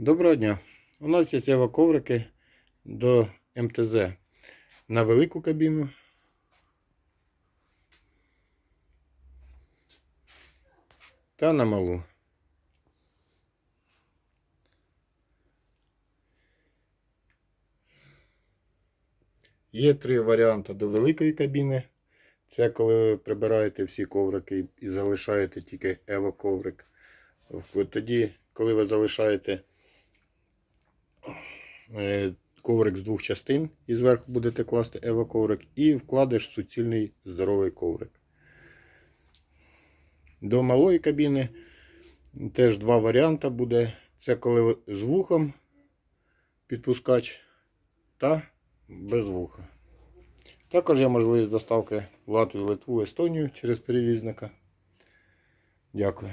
Доброго дня. У нас є коврики до МТЗ на велику кабіну. Та на малу. Є три варіанти до великої кабіни. Це коли ви прибираєте всі коврики і залишаєте тільки ево коврик. Тоді, коли ви залишаєте коврик з двох частин і зверху будете класти ево коврик і вкладеш суцільний здоровий коврик. До малої кабіни теж два варіанти буде. Це коли з вухом підпускач та без вуха. Також є можливість доставки в Латвію, Литву, Естонію через перевізника. Дякую.